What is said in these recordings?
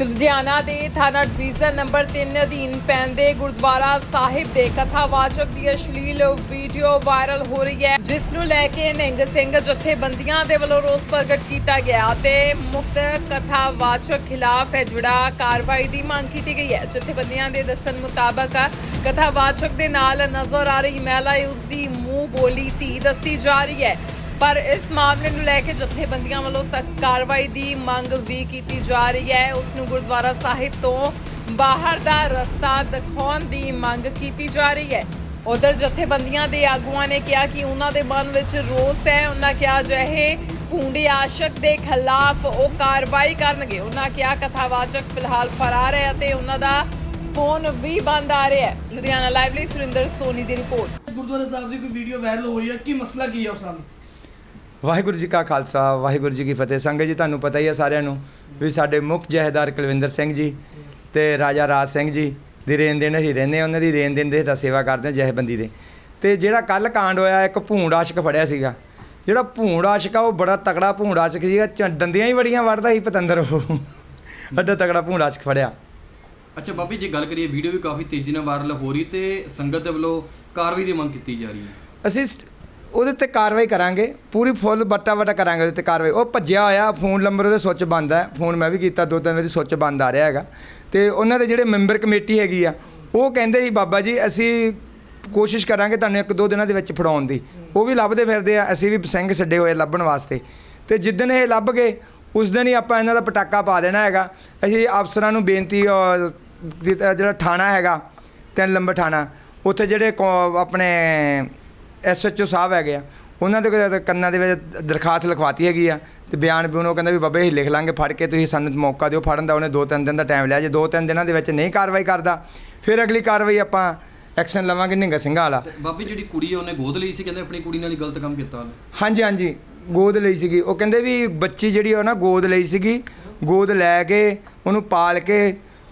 ਲੁਧਿਆਣਾ ਦੇ ਥਾਣਾ division number 3 ਅਧੀਨ ਪੈਂਦੇ ਗੁਰਦੁਆਰਾ ਸਾਹਿਬ ਦੇ ਕਥਾਵਾਚਕ ਦੀ ਅਸ਼ਲੀਲ ਵੀਡੀਓ ਵਾਇਰਲ ਹੋ ਰਹੀ ਹੈ, ਜਿਸ ਨੂੰ ਲੈ ਕੇ ਨਿੰਗ ਸਿੰਘ ਜਥੇਬੰਦੀਆਂ ਦੇ ਵੱਲੋਂ ਰੋਸ ਪ੍ਰਗਟ ਕੀਤਾ ਗਿਆ ਤੇ ਮੁਕਤ ਕਥਾਵਾਚਕ ਖਿਲਾਫ ਹੈ ਜਿਹੜਾ ਕਾਰਵਾਈ ਦੀ ਮੰਗ ਕੀਤੀ ਗਈ ਹੈ। ਜਥੇਬੰਦੀਆਂ ਦੇ ਦੱਸਣ ਮੁਤਾਬਕ ਕਥਾਵਾਚਕ ਦੇ ਨਾਲ ਨਜ਼ਰ ਆ ਰਹੀ ਮਹਿਲਾ ਉਸ ਦੀ ਮੂੰਹ ਬੋਲੀ ਧੀ ਦੱਸੀ ਜਾ ਰਹੀ ਹੈ। ਪਰ ਇਸ ਮਾਮਲੇ ਨੂੰ ਲੈ ਕੇ ਜਥੇਬੰਦੀਆਂ ਵੱਲੋਂ ਸਖਤ ਕਾਰਵਾਈ ਦੀ ਮੰਗ ਵੀ ਕੀਤੀ ਜਾ ਰਹੀ ਹੈ। ਉਸ ਨੂੰ ਗੁਰਦੁਆਰਾ ਸਾਹਿਬ ਤੋਂ ਬਾਹਰ ਦਾ ਰਸਤਾ ਦਿਖਾਉਣ ਦੀ ਮੰਗ ਕੀਤੀ ਜਾ ਰਹੀ ਹੈ। ਉਧਰ ਜਥੇਬੰਦੀਆਂ ਦੇ ਆਗੂਆਂ ਨੇ ਕਿਹਾ ਕਿ ਉਹਨਾਂ ਦੇ ਮਨ ਵਿੱਚ ਰੋਸ ਹੈ। ਉਹਨਾਂ ਕਿਹਾ ਜਿਹੇ ਭੂੰਡੀ ਆਸ਼ਕ ਦੇ ਖਿਲਾਫ ਉਹ ਕਾਰਵਾਈ ਕਰਨਗੇ। ਉਹਨਾਂ ਕਿਹਾ ਕਥਾਵਾਚਕ ਫਿਲਹਾਲ ਫਰਾਰ ਹੈ ਅਤੇ ਉਹਨਾਂ ਦਾ ਫੋਨ ਵੀ ਬੰਦ ਆ ਰਿਹਾ ਹੈ। ਲੁਧਿਆਣਾ ਲਾਈਵ ਲਈ ਸੁਰਿੰਦਰ ਸੋਨੀ ਦੀ ਰਿਪੋਰਟ। ਗੁਰਦੁਆਰਾ ਸਾਹਿਬ ਦੀ ਕੋਈ ਵੀਡੀਓ ਵਾਇਰਲ ਹੋਈ ਹੈ। ਕੀ ਮਸਲਾ ਕੀ ਹੈ ਉਸ ਸਮੇਂ ਵਾਹਿਗੁਰੂ ਜੀ ਕਾ ਖਾਲਸਾ ਵਾਹਿਗੁਰੂ ਜੀ ਕੀ ਫਤਿਹ। ਸੰਗਤ ਜੀ ਤੁਹਾਨੂੰ ਪਤਾ ਹੀ ਹੈ ਸਾਰਿਆਂ ਨੂੰ ਵੀ ਸਾਡੇ ਮੁੱਖ ਜਹੇਦਾਰ ਕੁਲਵਿੰਦਰ ਸਿੰਘ ਜੀ ਤੇ ਰਾਜਾ ਰਾਜ ਸਿੰਘ ਜੀ ਦੀ ਰੇਨ ਦੇਣ ਹੀ ਰਹਿੰਦੇ ਆ, ਉਹਨਾਂ ਦੀ ਰੇਨ ਦੇਣ ਦੇ ਹੇਠਾਂ ਸੇਵਾ ਕਰਦੇ ਆ ਜਹੇਬੰਦੀ ਦੇ। ਤੇ ਜਿਹੜਾ ਕੱਲ ਕਾਂਡ ਹੋਇਆ ਇੱਕ ਭੂੰਡ ਆਸ਼ਕ ਫੜਿਆ ਸੀਗਾ। ਜਿਹੜਾ ਭੂੰਡ ਆਸ਼ਕ ਆ ਉਹ ਬੜਾ ਤਕੜਾ ਭੂੰਡ ਆਸ਼ਕ ਸੀਗਾ ਦੰਦੀਆਂ ਹੀ ਬੜੀਆਂ ਵੜਦਾ ਸੀ ਪਤੰਦਰ ਉਹ। ਅੱਡਾ ਤਕੜਾ ਭੂੰਡ ਆਸ਼ਕ ਫੜਿਆ। ਅੱਛਾ ਬਾਬੀ ਜੇ ਗੱਲ ਕਰੀਏ ਵੀਡੀਓ ਵੀ ਕਾਫੀ ਤੇਜ਼ੀ ਨਾਲ ਵਾਇਰਲ ਹੋ ਰਹੀ ਤੇ ਸੰਗਤ ਦੇ ਵੱਲੋਂ ਕਾਰਵਾਈ ਦੀ ਮੰਗ ਕੀਤੀ ਜਾ ਰਹੀ ਹੈ। ਅਸੀਂ ਉਹਦੇ ਤੇ ਕਾਰਵਾਈ ਕਰਾਂਗੇ, ਪੂਰੀ ਫੁੱਲ ਬੱਟਾ ਬੱਟਾ ਕਰਾਂਗੇ ਉਹਦੇ ਤੇ ਕਾਰਵਾਈ। ਉਹ ਭੱਜਿਆ ਹੋਇਆ, ਫੋਨ ਨੰਬਰ ਉਹਦੇ ਸੁੱਚ ਬੰਦ ਹੈ। ਫੋਨ ਮੈਂ ਵੀ ਕੀਤਾ ਦੋ ਤਿੰਨ ਵਾਰੀ ਸੁੱਚ ਬੰਦ ਆ ਰਿਹਾ ਹੈਗਾ। ਤੇ ਉਹਨਾਂ ਦੇ ਜਿਹੜੇ ਮੈਂਬਰ ਕਮੇਟੀ ਹੈਗੀ ਆ, ਉਹ ਕਹਿੰਦੇ ਜੀ, ਬਾਬਾ ਜੀ, ਅਸੀਂ ਕੋਸ਼ਿਸ਼ ਕਰਾਂਗੇ ਤੁਹਾਨੂੰ ਇੱਕ ਦੋ ਦਿਨਾਂ ਦੇ ਵਿੱਚ ਫੜਾਉਣ ਦੀ। ਉਹ ਵੀ ਲੱਭਦੇ ਫਿਰਦੇ ਆ, ਅਸੀਂ ਵੀ ਸਿੰਘ ਛੱਡੇ ਹੋਏ ਲੱਭਣ ਵਾਸਤੇ। ਤੇ ਜਿੱਦਣ ਇਹ ਲੱਭ ਗਏ, ਉਸ ਦਿਨ ਹੀ ਆਪਾਂ ਇਹਨਾਂ ਦਾ ਪਟਾਕਾ ਪਾ ਦੇਣਾ ਹੈਗਾ। ਅਸੀਂ ਅਫਸਰਾਂ ਨੂੰ ਬੇਨਤੀ ਜਿਹੜਾ ਥਾਣਾ ਹੈਗਾ, ਤਿੰਨ ਲੰਬਰ ਥਾਣਾ, ਉੱਥੇ ਜਿਹੜੇ ਕੌ- ਆਪਣੇ ਐਸਐਚਓ ਸਾਹਿਬ ਹੈਗੇ ਆ ਉਹਨਾਂ ਦੇ ਕੋਲ ਕੰਨਾਂ ਦੇ ਵਿੱਚ ਦਰਖਾਸਤ ਲਿਖਵਾਤੀ ਹੈਗੀ ਆ ਤੇ ਬਿਆਨ ਬਿਊਨ ਉਹ ਕਹਿੰਦਾ ਵੀ ਬਾਬਾ ਇਹ ਲਿਖ ਲਾਂਗੇ ਫੜ ਕੇ ਤੁਸੀਂ ਸਾਨੂੰ ਮੌਕਾ ਦਿਓ ਫੜਨ ਦਾ ਉਹਨੇ ਦੋ ਤਿੰਨ ਦਿਨ ਦਾ ਟਾਈਮ ਲਿਆ ਜੇ ਦੋ ਤਿੰਨ ਦਿਨਾਂ ਦੇ ਵਿੱਚ ਨਹੀਂ ਕਾਰਵਾਈ ਕਰਦਾ ਫਿਰ ਅਗਲੀ ਕਾਰਵਾਈ ਆਪਾਂ ਐਕਸ਼ਨ ਲਵਾਂਗੇ ਨਿੰਗਾ ਸਿੰਘਾਂ ਵਾਲਾ। ਬਾਬੀ ਜਿਹੜੀ ਕੁੜੀ ਉਹਨੇ ਗੋਦ ਲਈ ਸੀ ਕਹਿੰਦੇ ਆਪਣੀ ਕੁੜੀ ਨਾਲ ਹੀ ਗਲਤ ਕੰਮ ਕੀਤਾ ਉਹਨੇ? ਹਾਂਜੀ ਹਾਂਜੀ ਗੋਦ ਲਈ ਸੀਗੀ ਉਹ ਕਹਿੰਦੇ ਵੀ ਬੱਚੀ ਜਿਹੜੀ ਉਹ ਨਾ ਗੋਦ ਲਈ ਸੀਗੀ ਗੋਦ ਲੈ ਕੇ ਉਹਨੂੰ ਪਾਲ ਕੇ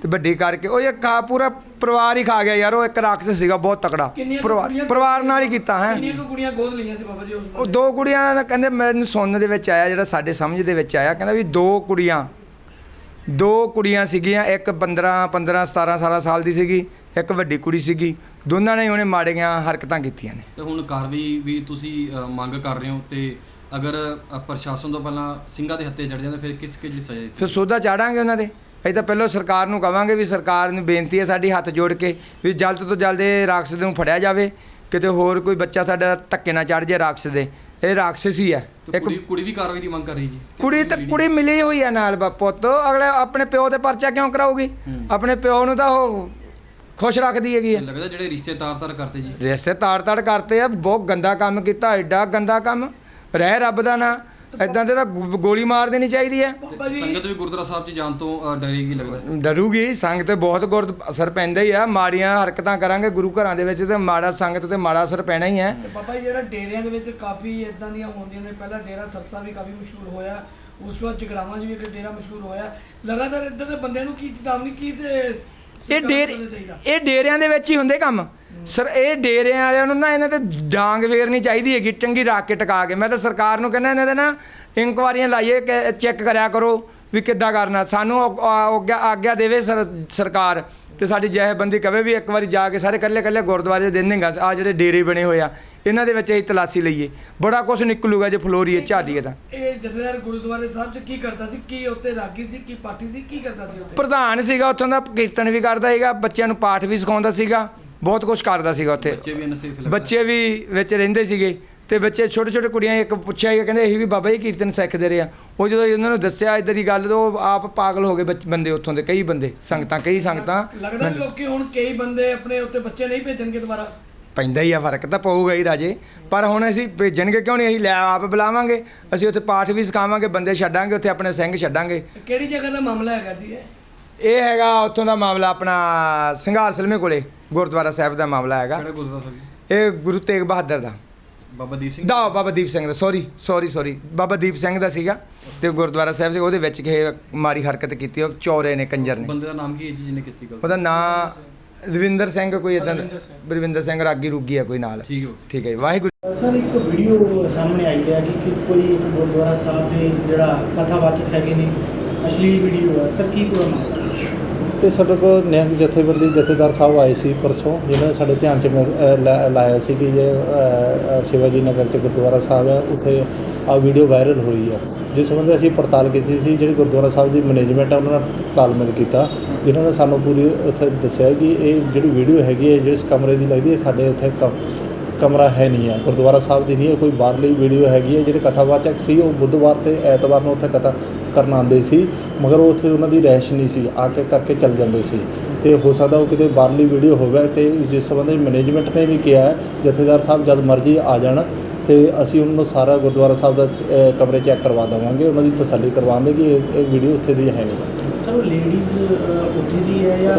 ਤੇ ਵੱਡੀ ਕਰਕੇ ਉਹ ਇੱਕ ਖਾ ਪੂਰਾ ਪਰਿਵਾਰ ਹੀ ਖਾ ਗਿਆ ਯਾਰ ਉਹ ਇੱਕ ਰਾਖਸ ਸੀਗਾ ਬਹੁਤ ਤਕੜਾ। ਕਿੰਨੀਆਂ ਕੁ ਪਰਿਵਾਰ ਕੁੜੀਆਂ- ਪਰਿਵਾਰ ਨਾਲ ਹੀ ਕੀਤਾ ਹੈ। ਕਿੰਨੀਆਂ ਕੁ ਕੁੜੀਆਂ ਗੋਦ ਲਈਆਂ ਸੀ ਬਾਬਾ ਜੀ ਉਸ ਉਹ ਦੋ ਕੁੜੀਆਂ ਦਾ ਕਹਿੰਦੇ ਮੈਨੂੰ ਸੁਣਨ ਦੇ ਵਿੱਚ ਆਇਆ ਜਿਹੜਾ ਸਾਡੇ ਸਮਝ ਦੇ ਵਿੱਚ ਆਇਆ ਕਹਿੰਦਾ ਵੀ ਦੋ ਕੁੜੀਆਂ ਦੋ ਕੁੜੀਆਂ ਸੀਗੀਆਂ ਇੱਕ 15 15 17 18 ਸਾਲ ਦੀ ਸੀਗੀ ਇੱਕ ਵੱਡੀ ਕੁੜੀ ਸੀਗੀ। ਦੋਨਾਂ ਨੇ ਉਹਨੇ ਮਾੜੀਆਂ ਹਰਕਤਾਂ ਕੀਤੀਆਂ ਨੇ। ਤੇ ਹੁਣ ਕਾਰਵਾਈ ਵੀ ਤੁਸੀਂ ਅ, ਮੰਗ ਕਰ ਰਹੇ ਹੋ ਤੇ ਅਗਰ ਅ, ਪ੍ਰਸ਼ਾਸਨ ਤੋਂ ਪਹਿਲਾਂ ਸਿੰਘਾਂ ਦੇ ਹੱਥੇ ਚੜ ਜਾਂਦੇ ਫਿਰ ਕਿਸ ਕਿਹੜੀ ਸਜ਼ਾ ਦਿੱਤੀ ਫਿਰ ਸੋਧਾ ਚਾੜਾਂਗੇ ਉਹਨਾਂ ਦੇ। ਅਸੀਂ ਤਾਂ ਪਹਿਲਾਂ ਸਰਕਾਰ ਨੂੰ ਕਵਾਂਗੇ ਵੀ ਸਰਕਾਰ ਨੂੰ ਬੇਨਤੀ ਹੈ ਸਾਡੀ ਹੱਥ ਜੋੜ ਕੇ ਵੀ ਜਲਦ ਤੋਂ ਜਲਦ ਇਹ ਰਾਖਸ਼ ਨੂੰ ਫੜਿਆ ਜਾਵੇ ਕਿਤੇ ਹੋਰ ਕੋਈ ਬੱਚਾ ਸਾਡਾ ਧੱਕੇ ਨਾ ਚੜ ਜਾਏ ਰਾਖਸ਼ ਦੇ। ਇਹ ਰਾਖਸ਼ ਹੀ ਹੈ। ਤੇ ਕੁੜੀ ਕੁੜੀ ਵੀ ਕਾਰਵਾਈ ਦੀ ਮੰਗ ਕਰ ਰਹੀ ਜੀ? ਕੁੜੀ ਤਾਂ ਕੁੜੀ ਮਿਲੀ ਹੋਈ ਆ ਨਾਲ ਬਾ- ਪੁੱਤ। ਅਗਲੇ ਆਪਣੇ ਪਿਓ ਤੇ ਪਰਚਾ ਕਿਉਂ ਕਰਾਊਗੀ? ਆਪਣੇ ਪਿਓ ਨੂੰ ਤਾਂ ਉਹ ਖੁਸ਼ ਰੱਖਦੀ ਹੈਗੀ ਆ ਲੱਗਦਾ ਜਿਹੜੇ ਰਿਸ਼ਤੇ ਤਾਰ-ਤਾਰ ਕਰਤੇ ਜੀ। ਰਿਸ਼ਤੇ ਤਾੜ ਤਾੜ ਕਰਤੇ ਆ ਬਹੁਤ ਗੰਦਾ ਕੰਮ ਕੀਤਾ ਐਡਾ ਗੰਦਾ ਕੰਮ। ਰਹਿ ਰੱਬ ਦਾ ਨਾ। ਐਦਾਂ ਦੇ ਤਾਂ ਗੋ- ਗੋਲੀ ਮਾਰ ਦੇਣੀ ਚਾਹੀਦੀ ਹੈ। ਬਾਬਾ ਜੀ। ਸੰਗਤ ਵੀ ਗੁਰਦੁਆਰਾ ਸਾਹਿਬ 'ਚ ਜਾਣ ਤੋਂ ਅ, ਡਰੇਗੀ ਲੱਗਦਾ ਡਰੂਗੀ ਸੰਗਤ ਤੇ ਬਹੁਤ ਗੁਰ ਅਸਰ ਪੈਂਦਾ ਹੀ ਆ। ਮਾੜੀਆਂ ਹਰਕਤਾਂ ਕਰਾਂਗੇ ਗੁਰੂ ਘਰਾਂ ਦੇ ਵਿੱਚ ਤੇ ਮਾੜਾ ਸੰਗਤ ਤੇ ਮਾੜਾ ਅਸਰ ਪੈਣਾ ਹੀ ਹੈ। ਤੇ ਬਾਬਾ ਜੀ ਜਿਹੜਾ ਡੇਰਿਆਂ ਦੇ ਵਿੱਚ ਕਾਫੀ ਇਦਾਂ ਦੀਆਂ ਹੁੰਦੀਆਂ ਨੇ ਪਹਿਲਾਂ ਡੇਰਾ ਸਰਸਾ ਵੀ ਕਾਫੀ ਮਸ਼ਹੂਰ ਹੋਇਆ ਉਸ ਤੋਂ ਬਾਅਦ ਜਗਰਾਵਾਂ 'ਚ ਵੀ ਇੱਕ ਡੇਰਾ ਮਸ਼ਹੂਰ ਹੋਇਆ। ਲਗਾਤਾਰ ਇਦਾਂ ਦੇ ਬੰਦਿਆਂ ਨੂੰ ਕੀ ਚੇਤਾਵਨੀ ਕੀ ਤੇ ਇਹ ਡੇਰ? ਇਹ ਡੇਰਿਆਂ ਦੇ ਵਿੱਚ ਹੀ ਹੁੰਦੇ ਕੰਮ। ਸਰ ਇਹ ਡੇਰਿਆਂ ਵਾਲਿਆਂ ਨੂੰ ਨਾ ਇਹਨਾਂ ਤੇ ਡਾਂਗ ਫੇਰਨੀ ਚਾਹੀਦੀ ਹੈਗੀ ਚੰਗੀ ਰੱਖ ਕੇ ਟਿਕਾ ਕੇ। ਮੈਂ ਤਾਂ ਸਰਕਾਰ ਨੂੰ ਕਹਿੰਦਾ ਇਹਨਾਂ ਦੇ ਨਾ ਇਨਕੁਆਰੀਆਂ ਲਾਈਏ ਕਿ ਚੈੱਕ ਕਰਿਆ ਕਰੋ ਵੀ ਕਿੱਦਾਂ ਕਰਨਾ। ਸਾਨੂੰ ਆਗਿਆ ਆਗਿਆ ਦੇਵੇ ਸਰ- ਸਰਕਾਰ ਤੇ ਸਾਡੀ ਜਹਿਬੰਦੀ ਕਵੇ ਵੀ ਇੱਕ ਵਾਰੀ ਜਾ ਕੇ ਸਾਰੇ ਇਕੱਲੇ ਇਕੱਲੇ ਗੁਰਦੁਆਰੇ ਦੇ ਦੇਣਗਾ ਆ ਜਿਹੜੇ ਡੇਰੇ ਬਣੇ ਹੋਏ ਆ ਇਹਨਾਂ ਦੇ ਵਿੱਚ ਅਸੀਂ ਤਲਾਸੀ ਲਈਏ। ਬੜਾ ਕੁਝ ਨਿਕਲੂਗਾ ਜੇ ਫਲੋਰੀਏ ਝਾੜੀਏ ਤਾਂ ਇਹ ਜਥੇਦਾਰ ਗੁਰਦੁਆਰੇ ਸਾਹਿਬ 'ਚ ਕੀ ਕਰਦਾ ਸੀ? ਕੀ ਉੱਤੇ ਰਾਗੀ ਸੀ? ਕੀ ਪਾਠੀ ਸੀ? ਕੀ ਕਰਦਾ ਸੀ ਉੱਤੇ ਪ੍ਰਧਾਨ ਸੀਗਾ ਉੱਥੋਂ ਦਾ ਕੀਰਤਨ ਵੀ ਕਰਦਾ ਸੀਗਾ ਬੱਚਿਆਂ ਨੂੰ ਪਾਠ ਵੀ ਸਿਖਾਉਂਦਾ ਸੀਗਾ। ਬਹੁਤ ਕੁਝ ਕਰਦਾ ਸੀਗਾ ਉੱਥੇ। ਬੱਚੇ ਵੀ ਨਸੀਬ ਲੱਗਦਾ। ਬੱਚੇ ਵੀ ਵਿੱਚ ਰਹਿੰਦੇ ਸੀਗੇ। ਤੇ ਬੱਚੇ ਛੋਟੇ ਛੋਟੇ ਕੁੜੀਆਂ ਇੱਕ ਪੁੱਛਿਆ ਸੀ ਕਹਿੰਦੇ ਅਸੀਂ ਵੀ ਬਾਬਾ ਜੀ ਕੀਰਤਨ ਸਿੱਖਦੇ ਰਹੇ ਆ ਉਹ ਜਦੋਂ ਉਹਨਾਂ ਨੂੰ ਦੱਸਿਆ ਇਦਾਂ ਦੀ ਗੱਲ ਤਾਂ ਉਹ ਆਪ ਪਾਗਲ ਹੋ ਗਏ ਬੰਦੇ ਉੱਥੋਂ ਦੇ ਕਈ ਬੰਦੇ ਸੰਗਤਾਂ ਕਈ ਸੰਗਤਾਂ। ਲੱਗਦਾ ਵੀ ਲੋਕੀ ਹੁਣ ਕਈ ਬੰਦੇ ਆਪਣੇ ਉੱਤੇ ਬੱਚੇ ਨਹੀਂ ਭੇਜਣਗੇ ਦੁਬਾਰਾ। ਪੈਂਦਾ ਹੀ ਆ ਫ਼ਰਕ ਤਾਂ ਪਊਗਾ ਹੀ ਰਾਜੇ। ਪਰ ਹੁਣ ਅਸੀਂ ਭੇਜਣਗੇ ਕਿਉਂ ਨਹੀਂ? ਅਸੀਂ ਲੈ ਆਪ ਬੁਲਾਵਾਂਗੇ। ਅਸੀਂ ਉੱਥੇ ਪਾਠ ਵੀ ਸਿਖਾਵਾਂਗੇ ਬੰਦੇ ਛੱਡਾਂਗੇ ਉੱਥੇ ਆਪਣੇ ਸਿੰਘ ਛੱਡਾਂਗੇ। ਕਿਹੜੀ ਜਗ੍ਹਾ ਦਾ ਮਾਮਲਾ ਹੈਗਾ ਸੀ ਇਹ? ਇਹ ਹੈਗਾ ਉੱਥੋਂ ਦਾ ਮਾਮਲਾ ਆਪਣਾ ਸਿੰਘਾਰ ਸਲਮੇ ਕੋਲੇ ਗੁਰਦੁਆਰਾ ਸਾਹਿਬ ਦਾ ਮਾਮਲਾ ਹੈਗਾ। ਕਿਹੜਾ ਗੁਰਦੁਆਰਾ ਸਾਹਿਬ ਜੀ? ਇਹ ਗੁਰੂ ਤੇਗ ਬਹਾਦਰ ਦਾ। ਬਾਬਾ ਦੀਪ ਸਿੰਘ ਦਾ? ਬਾਬਾ ਦੀਪ ਸਿੰਘ ਦਾ sorry sorry sorry Baba Deep Singh ਦਾ ਸੀਗਾ ਤੇ ਗੁਰਦੁਆਰਾ ਸਾਹਿਬ ਸੀ ਉਹਦੇ ਵਿੱਚ ਕਿਸੇ ਮਾੜੀ ਹਰਕਤ ਕੀਤੀ ਉਹ ਚੋਰੇ ਨੇ ਕੰਜਰ ਨੇ। ਬੰਦੇ ਦਾ ਨਾਮ ਕੀ ਹੈ ਜੀ ਜਿਹਨੇ ਕੀਤੀ ਗੱਲ? ਉਹਦਾ ਨਾਂ ਰਵਿੰਦਰ ਸਿੰਘ ਕੋਈ ਇਦਾਂ ਰਵਿੰਦਰ ਸਿੰਘ। ਰਾਗੀ ਰੂਗੀ ਆ ਕੋਈ ਨਾਲ। ਠੀਕ ਹੋ ਠੀਕ ਹੈ ਵਾਹਿਗੁਰੂ। ਸਰ ਇੱਕ ਵੀਡੀਓ ਸਾਹਮਣੇ ਆਈ ਹੈ ਕਿ ਕਿ ਕੋਈ ਇੱਕ ਗੁਰਦੁਆਰਾ ਸਾਹਿਬ ਦੇ ਜਿਹੜਾ ਕਥਾਵਾਚਕ ਹੈਗੇ ਨੇ ਅਸ਼ਲੀਲ ਵੀਡੀਓ ਹੈ ਸਰ ਕੀ ਪੂਰਾ ਮਾਮਲਾ? ਤੇ ਸਾਡੇ ਕੋਲ ਨਿਹੰਗ ਜਥੇਬੰਦੀ ਜਥੇਦਾਰ ਸਾਹਿਬ ਆਏ ਸੀ ਪਰਸੋਂ ਜਿਨ੍ਹਾਂ ਨੇ ਸਾਡੇ ਧਿਆਨ 'ਚ ਮੈਂ, ਅ, ਲਾਇਆ ਸੀ ਕਿ ਇਹ ਸ਼ਿਵਾਜੀ ਨਗਰ 'ਚ ਗੁਰਦੁਆਰਾ ਸਾਹਿਬ ਹੈ ਉੱਥੇ ਆ ਵੀਡੀਓ ਵਾਇਰਲ ਹੋਈ ਹੈ। ਜਿਸ ਸੰਬੰਧੀ ਅਸੀਂ ਪੜਤਾਲ ਕੀਤੀ ਸੀ ਜਿਹੜੀ ਗੁਰਦੁਆਰਾ ਸਾਹਿਬ ਦੀ ਮੈਨੇਜਮੈਂਟ ਹੈ ਉਹਨਾਂ ਨਾਲ ਤਾਲਮੇਲ ਕੀਤਾ ਜਿਨ੍ਹਾਂ ਨੇ ਸਾਨੂੰ ਪੂਰੀ ਉੱਥੇ ਦੱਸਿਆ ਕਿ ਇਹ ਜਿਹੜੀ ਵੀਡੀਓ ਹੈਗੀ ਹੈ ਜਿਸ ਕਮਰੇ ਦੀ ਲੱਗਦੀ ਹੈ ਸਾਡੇ ਉੱਥੇ ਕ- ਕਮਰਾ ਹੈ ਨਹੀਂ ਹੈ ਗੁਰਦੁਆਰਾ ਸਾਹਿਬ ਦੀ ਨਹੀਂ ਹੈ ਕੋਈ ਬਾਹਰਲੀ ਵੀਡੀਓ ਹੈਗੀ ਹੈ ਜਿਹੜੇ ਕਥਾਵਾਚਕ ਸੀ ਉਹ ਬੁੱਧਵਾਰ ਤੇ ਐਤਵਾਰ ਨੂੰ ਉੱਥੇ ਕਥਾ ਕਰਨ ਆਉਂਦੇ ਸੀ, ਮਗਰ ਉਹ ਉੱਥੇ ਉਹਨਾਂ ਦੀ ਰਹਿਸ਼ ਨਹੀਂ ਸੀ, ਆ ਕੇ ਕਰਕੇ ਚੱਲ ਜਾਂਦੇ ਸੀ। ਤੇ ਹੋ ਸਕਦਾ ਉਹ ਕਿਤੇ ਬਾਹਰਲੀ ਵੀਡੀਓ ਹੋਵੇ ਤੇ ਜਿਸ ਸੰਬੰਧੀ ਮੈਨੇਜਮੈਂਟ ਨੇ ਵੀ ਕਿਹਾ ਜਥੇਦਾਰ ਸਾਹਿਬ ਜਦ ਮਰਜ਼ੀ ਆ ਜਾਣ ਤੇ ਅਸੀਂ ਉਹਨਾਂ ਨੂੰ ਸਾਰਾ ਗੁਰਦੁਆਰਾ ਸਾਹਿਬ ਦਾ ਕਮਰੇ ਚੈੱਕ ਕਰਵਾ ਦੇਵਾਂਗੇ, ਉਹਨਾਂ ਦੀ ਤਸੱਲੀ ਕਰਵਾਵਾਂਗੇ ਕਿ ਇਹ- ਇਹ ਵੀਡੀਓ ਉੱਥੇ ਦੀ ਹੈ ਨਹੀਂ। ਸਰ ਉਹ ਲੇਡੀਜ਼ ਉੱਥੇ ਦੀ ਹੈ ਜਾਂ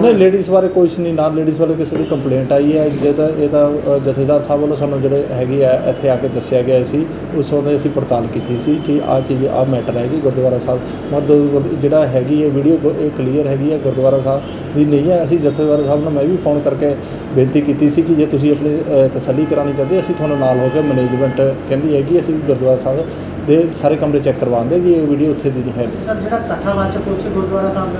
ਨਹੀਂ ਲੇਡੀਜ਼ ਬਾਰੇ ਕੁਛ ਨਹੀਂ ਨਾ ਲੇਡੀਜ਼ ਬਾਰੇ ਕਿਸੇ ਦੀ ਕੰਪਲੇਂਟ ਆਈ ਹੈ। ਜੇ ਤਾਂ ਇਹ ਤਾਂ ਅ, ਜਥੇਦਾਰ ਸਾਹਿਬ ਵੱਲੋਂ ਸਾਨੂੰ ਜਿਹੜੇ ਹੈਗੀ ਆ ਇੱਥੇ ਆ ਕੇ ਦੱਸਿਆ ਗਿਆ ਸੀ ਉਸ ਸੰਬੰਧੀ ਅਸੀਂ ਪੜਤਾਲ ਕੀਤੀ ਸੀ ਕਿ ਆਹ ਚੀਜ਼ ਆਹ ਮੈਟਰ ਹੈ ਕਿ ਗੁਰਦੁਆਰਾ ਸਾਹਿਬ। ਮਤਲਬ ਜਿਹੜਾ ਹੈਗੀ ਹੈ ਵੀਡੀਓ ਇਹ ਕਲੀਅਰ ਹੈਗੀ ਹੈ ਗੁਰਦੁਆਰਾ ਸਾਹਿਬ ਦੀ ਨਹੀਂ ਹੈ। ਅਸੀਂ ਜਥੇਦਾਰ ਸਾਹਿਬ ਨੂੰ ਮੈਂ ਵੀ ਫੋਨ ਕਰਕੇ ਬੇਨਤੀ ਕੀਤੀ ਸੀ ਕਿ ਜੇ ਤੁਸੀਂ ਆਪਣੀ ਅ, ਤਸੱਲੀ ਕਰਾਉਣੀ ਚਾਹਦੇ ਅਸੀਂ ਤੁਹਾਨੂੰ ਨਾਲ ਹੋ ਕੇ ਮੈਨੇਜਮੈਂਟ ਕਹਿੰਦੀ ਹੈ ਕਿ ਅਸੀਂ ਗੁਰਦੁਆਰਾ ਸਾਹਿਬ ਦੇ ਸਾਰੇ ਕਮਰੇ ਚੈੱਕ ਕਰਵਾਉਂਦੇ ਕਿ ਇਹ ਵੀਡੀਓ ਉੱਥੇ ਦੀ ਨਹੀਂ ਹੈ। ਸਰ ਜਿਹੜਾ ਕਥਾਵਾਚਕ ਉੱਥੇ ਗੁਰਦੁਆਰਾ ਸਾਹਿਬ ਦਾ?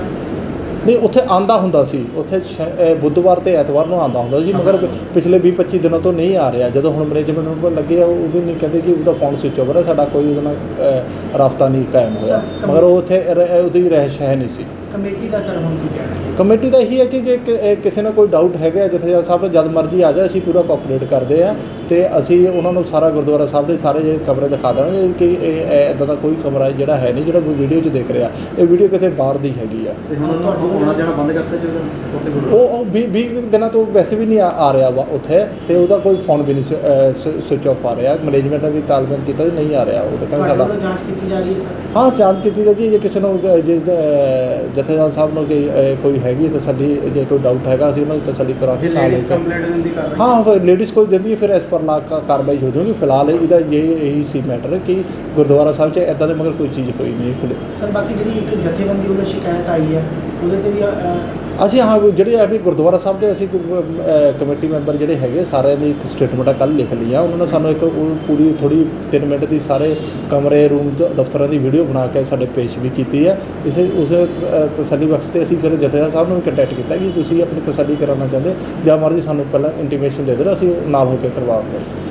ਨਹੀਂ ਉੱਥੇ ਆਂਦਾ ਹੁੰਦਾ ਸੀ। ਉੱਥੇ ਸ਼- ਅਹ ਬੁੱਧਵਾਰ ਤੇ ਐਤਵਾਰ ਨੂੰ ਆਂਦਾ ਹੁੰਦਾ ਸੀ ਮਗਰ ਪਿਛਲੇ 20 25 ਦਿਨਾਂ ਤੋਂ ਨਹੀਂ ਆ ਰਿਹਾ। ਜਦੋਂ ਹੁਣ ਮੈਨੇਜਮੈਂਟ ਨੂੰ ਲੱਗੇ ਉਹ ਵੀ ਨਹੀਂ ਕਹਿੰਦੇ ਕਿ ਉਹਦਾ ਫੋਨ ਸਵਿਚ ਓਵਰ ਹੈ ਸਾਡਾ ਕੋਈ ਉਹਦੇ ਨਾਲ ਅਹ, ਰਾਬਤਾ ਨਹੀਂ ਕਾਇਮ ਹੋਇਆ। ਮਗਰ ਉਹ ਉੱਥੇ ਰ- ਉਹਦੀ ਰਹਿਸ਼ ਹੈ ਨਹੀਂ ਸੀ। ਕਮੇਟੀ ਦਾ ਸਰ ਹੁਣ ਕੀ ਕਹਿਣਾ? ਹੈ ਕਮੇਟੀ ਦਾ ਇਹੀ ਹੈ ਕਿ ਜੇ ਕਿ- ਇਹ ਕਿਸੇ ਨੂੰ ਕੋਈ ਡਾਊਟ ਹੈਗਾ ਜਥੇਦਾਰ ਸਾਹਿਬ ਨੇ ਜਦ ਮਰਜ਼ੀ ਆ ਜਾਏ ਅਸੀਂ ਪੂਰਾ ਕੋਆਪਰੇਟ ਕਰਦੇ ਆ ਤੇ ਅਸੀਂ ਉਹਨਾਂ ਨੂੰ ਸਾਰਾ ਗੁਰਦੁਆਰਾ ਸਾਹਿਬ ਦੇ ਸਾਰੇ ਜਿਹੜੇ ਕਮਰੇ ਦਿਖਾ ਦੇਵਾਂਗੇ ਕਿ ਇਹ ਇਦਾਂ ਦਾ ਕੋਈ ਕਮਰਾ ਜਿਹੜਾ ਹੈ ਨਹੀਂ ਜਿਹੜਾ ਵੀਡੀਓ 'ਚ ਦੇਖ ਰਿਹਾ। ਇਹ ਵੀਡੀਓ ਕਿਤੇ ਬਾਹਰ ਦੀ ਹੈਗੀ ਆ। ਤੇ ਹੁਣ ਉਹਨੂੰ ਆਉਣਾ ਜਾਣਾ ਬੰਦ ਕਰਤਾ ਜੀ ਉਹਦਾ ਉੱਥੇ ਗੁਰੂ ਉਹ ਉਹ 20 20 ਦਿਨਾਂ ਤੋਂ ਵੈਸੇ ਵੀ ਨਹੀਂ ਆ ਆ ਰਿਹਾ ਵਾ ਉੱਥੇ ਤੇ ਉਹਦਾ ਕੋਈ ਫੋਨ ਵੀ ਨਹੀਂ ਸਵਿਚ ਆਫ ਆ ਰਿਹਾ। ਮੈਨੇਜਮੈਂਟ ਨੇ ਵੀ ਤਾਲਮੇਲ ਕੀਤਾ ਵੀ ਨਹੀਂ ਆ ਰਿਹਾ ਉਹ ਤਾਂ ਕਹਿੰਦੇ ਤੁਹਾਡੇ ਸਾਡਾ ਵੱਲੋਂ ਜਾਂਚ ਕੀਤੀ ਜਾ ਰਹੀ ਹੈ ਸਰ? ਹਾਂ ਜਾਂਚ ਕੀਤੀ ਜਾਏਗੀ ਜੇ ਕਿਸੇ ਨੂੰ ਅਹ, ਜੇ ਅਹ, ਜਥੇਦਾਰ ਸਾਹਿਬ ਨੂੰ ਕੋਈ ਅਹ, ਕੋਈ ਹੈਗੀ ਹੈ ਤਸੱਲੀ ਜੇ ਕੋਈ ਡਾਊਟ ਹੈਗਾ ਅਸੀਂ ਉਹਨਾਂ ਦੀ ਤਸੱਲੀ ਕਰਾ ਕੇ ਨਾਲ ਲੈ ਕੇ ਕੰਪਲੇਂਟ ਦਿੰਦੀ ਕਰ ਹਾਂ ਫਿਰ ਲੇਡੀਜ਼ ਕੋਈ ਦਿੰਦੀ ਹੈ ਫਿਰ ਇਸ ਪਰ ਲਾ ਕਾ- ਕਾਰਵਾਈ ਹੋ ਜਾਊਗੀ। ਫਿਲਹਾਲ ਇਹਦਾ ਇਹ ਇਹੀ ਸੀ ਮੈਟਰ ਕਿ ਗੁਰਦੁਆਰਾ ਸਾਹਿਬ 'ਚ ਇਦਾਂ ਦੇ ਮਗਰ ਕੋਈ ਚੀਜ਼ ਹੋਈ ਨਹੀਂ ਸਰ ਬਾਕੀ ਜਿਹੜੀ ਇੱਕ ਜਥੇਬੰਦੀ ਵੱਲੋਂ ਸ਼ਿਕਾਇਤ ਆਈ ਹੈ ਉਹਦੇ ਤੇ ਵੀ ਅਸੀਂ ਹਾਂ ਜਿਹੜੇ ਆ ਵੀ ਗੁਰਦੁਆਰਾ ਸਾਹਿਬ ਦੇ ਅਸੀਂ ਕਮੇਟੀ ਮੈਂਬਰ ਜਿਹੜੇ ਹੈਗੇ ਸਾਰਿਆਂ ਦੀ ਇੱਕ ਸਟੇਟਮੈਂਟ ਕੱਲ ਲਿਖ ਲਈ ਆ ਉਹਨਾਂ ਨੇ ਸਾਨੂੰ ਇੱਕ ਉਹ ਪੂਰੀ ਥੋੜੀ 3 ਮਿੰਟ ਦੀ ਸਾਰੇ ਕਮਰੇ ਰੂਮ ਦਫ਼ਤਰਾਂ ਦੀ ਵੀਡੀਓ ਬਣਾ ਕੇ ਸਾਡੇ ਪੇਸ਼ ਵੀ ਕੀਤੀ ਹੈ ਇਸੇ, ਉਸ ਤਸੱਲੀ ਬਖਸ਼ ਤੇ ਅਸੀਂ ਫਿਰ ਜਥੇਦਾਰ ਸਾਹਿਬ ਨੂੰ ਕੰਟੈਕਟ ਕੀਤਾ ਕਿ ਤੁਸੀਂ ਆਪਣੀ ਤਸੱਲੀ ਕਰਾਉਣਾ ਚਾਹੁੰਦੇ ਜਾਂ ਮਰਜ਼ੀ ਸਾਨੂੰ ਪਹਿਲਾਂ ਇੰਟੀਮੇਸ਼ਨ ਦੇ ਦਿਓ, ਅਸੀਂ ਨਾਲ ਹੋ ਕੇ ਕਰਵਾਵਾਂਗੇ